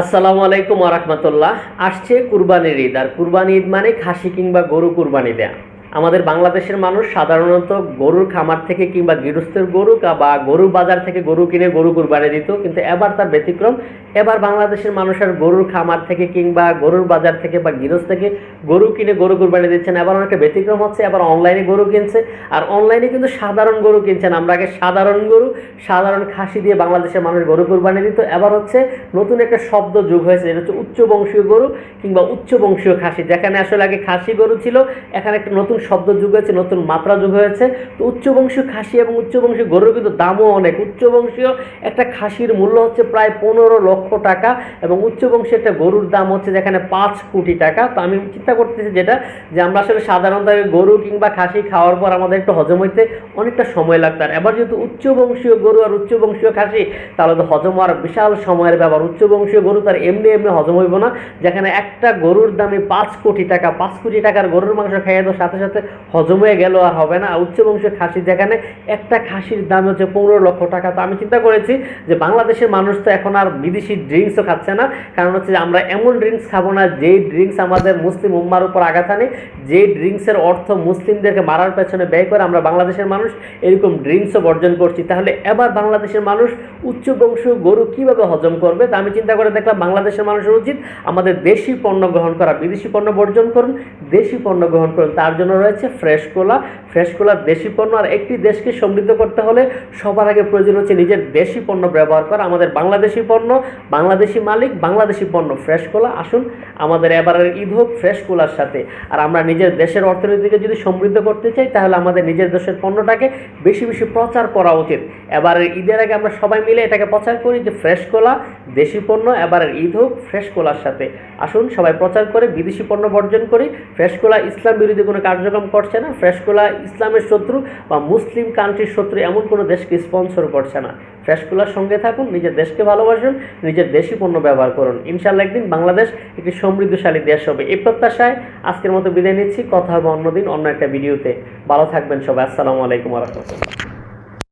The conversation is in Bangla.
আসসালামু আলাইকুম আরহামতুল্লাহ আসছে কুরবানির ঈদ, আর কুরবানি ঈদ মানে খাসি কিংবা গরু কুরবানি দেয়া। আমাদের বাংলাদেশের মানুষ সাধারণত গরুর খামার থেকে কিংবা গৃহস্থের গরু বা গরুর বাজার থেকে গরু কিনে গরু কুরবানি দিত, কিন্তু এবার তার ব্যতিক্রম। এবার বাংলাদেশের মানুষ আর গরুর খামার থেকে কিংবা গরুর বাজার থেকে বা গৃহস্থ থেকে গরু কিনে গরু কুরবানি দিচ্ছেন, এবার অনেকটা ব্যতিক্রম হচ্ছে, এবার অনলাইনে গরু কিনছে। আর অনলাইনে কিন্তু সাধারণ গরু কিনছেন, আমরা আগে সাধারণ গরু, সাধারণ খাসি দিয়ে বাংলাদেশের মানুষ গরু কুরবানি দিত। এবার হচ্ছে নতুন একটা শব্দ যোগ হয়েছে যেটা হচ্ছে উচ্চ বংশীয় গরু কিংবা উচ্চ বংশীয় খাসি। যেখানে আসলে আগে খাসি গরু ছিল, এখানে একটা নতুন শব্দ যুগ হয়েছে, নতুন মাত্রা যুগ হয়েছে। তো উচ্চ বংশীয় খাসি এবং উচ্চ বংশীয় গরুর কিন্তু দামও অনেক। উচ্চ বংশীয় একটা খাসির মূল্য হচ্ছে প্রায় পনেরো লক্ষ টাকা এবং উচ্চ বংশীয় একটা গরুর দাম হচ্ছে যেখানে পাঁচ কোটি টাকা। তো আমি চিন্তা করতেছি যেটা, যে আমরা আসলে সাধারণত গরু কিংবা খাসি খাওয়ার পর আমাদের একটু হজম হইতে অনেকটা সময় লাগতো আর এবার যেহেতু উচ্চ বংশীয় গরু আর উচ্চ বংশীয় খাসি, তাহলে তো হজম হওয়ার বিশাল সময়ের ব্যাপার। উচ্চ বংশীয় গরু তার এমনি এমনি হজম হইব না। যেখানে একটা গরুর দামে পাঁচ কোটি টাকা, পাঁচ কোটি টাকার গরুর মাংস খাইয়ে দেওয়ার সাথে সাথে হজম হয়ে গেল আর হবে না। উচ্চ বংশীয় খাসি, যেখানে একটা খাসির দাম হচ্ছে পনেরো লক্ষ টাকা। তো আমি চিন্তা করেছি যে বাংলাদেশের মানুষ তো এখন আর বিদেশি ড্রিঙ্কসও খাচ্ছে না। কারণ হচ্ছে আমরা এমন ড্রিঙ্কস খাব না, যেই ড্রিঙ্কস আমাদের মুসলিম উম্মার উপর আঘাত আনে যে ড্রিঙ্কসের অর্থ মুসলিমদেরকে মারার পেছনে ব্যয় করে আমরা বাংলাদেশের মানুষ, এরকম ড্রিঙ্কসও বর্জন করছি। তাহলে এবার বাংলাদেশের মানুষ উচ্চ বংশ গরু কীভাবে হজম করবে তা আমি চিন্তা করে দেখলাম বাংলাদেশের মানুষের উচিত আমাদের দেশি পণ্য গ্রহণ করা, বিদেশি পণ্য বর্জন করুন, দেশি পণ্য গ্রহণ করুন। তার জন্য রয়েছে ফ্রেশ কোলা। ফ্রেশ কোলার দেশি পণ্য আর একটি দেশকে সমৃদ্ধ করতে হলে সবার আগে প্রয়োজন হচ্ছে নিজের দেশি পণ্য ব্যবহার করা, আমাদের বাংলাদেশি পণ্য, বাংলাদেশি মালিক, বাংলাদেশি পণ্য। ফ্রেশ কোলা, আসুন আমাদের এবারের ঈদ হোক ফ্রেশ কোলার সাথে। আর আমরা নিজের দেশের অর্থনীতিকে যদি সমৃদ্ধ করতে চাই, তাহলে আমাদের নিজের দেশের পণ্যটাকে বেশি বেশি প্রচার করা উচিত। এবারের ঈদের আগে আমরা সবাই মিলে এটাকে প্রচার করি যে ফ্রেশ কোলা দেশি পণ্য, এবারের ঈদ হোক ফ্রেশ কোলার সাথে। আসুন, সবাই প্রচার করে, বিদেশি পণ্য বর্জন করি। ফ্রেশ কোলা ইসলাম বিরোধী কোনো কার্যক্রম করছে না। ফ্রেশ কোলা ইসলামের শত্রু বা মুসলিম কান্ট্রির শত্রু এমন কোনো দেশকে স্পন্সর করছে না। ফ্রেশ কোলার সঙ্গে থাকুন, নিজের দেশকে ভালোবাসুন, নিজের দেশি পণ্য ব্যবহার করুন। ইনশাল্লাহ একদিন বাংলাদেশ একটি সমৃদ্ধশালী দেশ হবে। এই প্রত্যাশায় আজকের মতো বিদায় নিচ্ছি। কথা হবে অন্যদিন অন্য একটা ভিডিওতে ভালো থাকবেন সবাই। আসসালামু আলাইকুম রহমতুল্লাহ।